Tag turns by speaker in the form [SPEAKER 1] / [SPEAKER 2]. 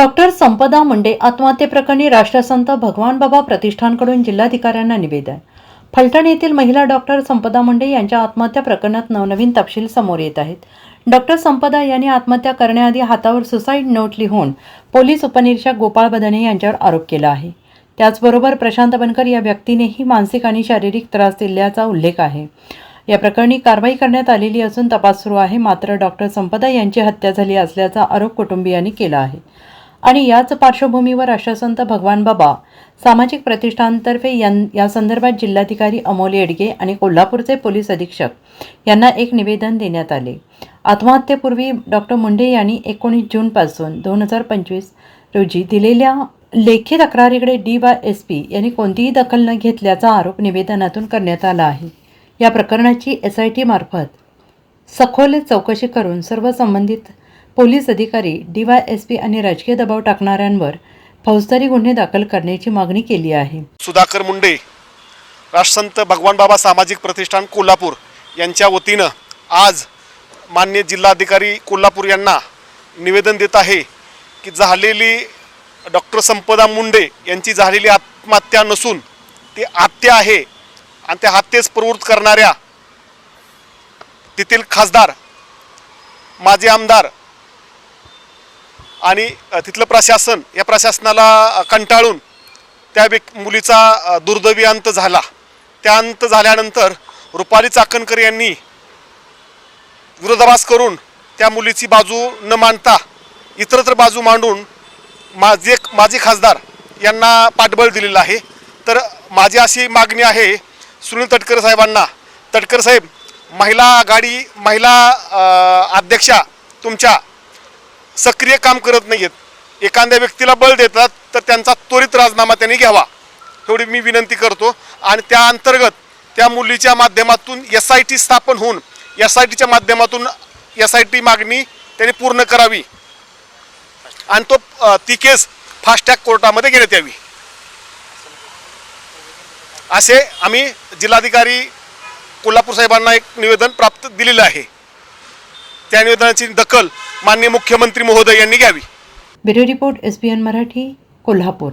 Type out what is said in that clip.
[SPEAKER 1] Doctor संपदा मुंडे आत्महत्येप्रकरणी राष्ट्रसंत भगवान बाबा प्रतिष्ठानकडून जिल्हाधिकाऱ्यांना निवेदन. फलटण येथील महिला डॉक्टर संपदा मुंडे यांच्या आत्महत्या प्रकरणात नवनवीन तपशील समोर येत आहेत. डॉक्टर संपदा यांनी आत्महत्या करण्याआधी हातावर सुसाईड नोट लिहून पोलीस उपनिरीक्षक गोपाळ बदने यांच्यावर आरोप केला आहे. त्याचबरोबर प्रशांत बनकर या व्यक्तीनेही मानसिक आणि शारीरिक त्रास दिल्याचा उल्लेख आहे. या प्रकरणी कारवाई करण्यात आलेली असून तपास सुरू आहे. मात्र डॉक्टर संपदा यांची हत्या झाली असल्याचा आरोप कुटुंबियांनी केला आहे. आणि याच पार्श्वभूमीवर राष्ट्रसंत भगवान बाबा सामाजिक प्रतिष्ठानतर्फे यां या संदर्भात जिल्हाधिकारी अमोल येडगे आणि कोल्हापूरचे पोलीस अधीक्षक यांना एक निवेदन देण्यात आले. आत्महत्येपूर्वी डॉक्टर मुंडे यांनी एकोणीस जूनपासून दोन हजार पंचवीस रोजी दिलेल्या लेखी तक्रारीकडे डी वाय एस पी यांनी कोणतीही दखल न घेतल्याचा आरोप निवेदनातून करण्यात आला आहे. या प्रकरणाची एस आय टी मार्फत सखोल चौकशी करून सर्व संबंधित पोलीस अधिकारी डी वाय एस पी आणि राजकीय दबाव टाकणाऱ्यांवर फौजदारी गुन्हे दाखल करण्याची मागणी केली आहे.
[SPEAKER 2] सुधाकर मुंडे राष्ट्रसंत भगवान बाबा सामाजिक प्रतिष्ठान कोल्हापूर यांच्या वतीनं आज मान्य जिल्हाधिकारी कोल्हापूर यांना निवेदन देत आहे की झालेली डॉक्टर संपदा मुंडे यांची झालेली आत्महत्या नसून ती हत्या आहे आणि त्या हत्येस प्रवृत्त करणाऱ्या तेथील खासदार माजी आमदार आणि तिथलं प्रशासन या प्रशासनाला कंटाळून त्या व्यक् मुलीचा दुर्दैवी अंत झाला. त्या अंत झाल्यानंतर रुपाली चाकणकर यांनी विरोधाभास करून त्या मुलीची बाजू न मांडता इतरत्र बाजू मांडून माझे माजी खासदार यांना पाठबळ दिलेलं आहे. तर माझी अशी मागणी आहे सुनील तटकर साहेबांना. तटकर साहेब महिला आघाडी महिला अध्यक्षा तुमच्या सक्रिय काम करत नाही आहेत एखाद्या व्यक्तीला बळ देतात तर त्यांचा त्वरित राजीनामा त्यांनी घ्यावा. एवढी मी विनंती करतो. आणि त्या अंतर्गत त्या मुलीच्या माध्यमातून एस आय टी स्थापन होऊन एस आय टीच्या माध्यमातून एस आय टी मागणी त्यांनी पूर्ण करावी. आणि तो ती केस फास्ट कोर्टामध्ये घेण्यात यावी. असे आम्ही जिल्हाधिकारी कोल्हापूर साहेबांना एक निवेदन प्राप्त दिलेलं आहे. त्या निवेदनाची दखल माननीय मुख्यमंत्री महोदय यांनी घ्यावी.
[SPEAKER 1] Bureau report S B N Marathi Kolhapur.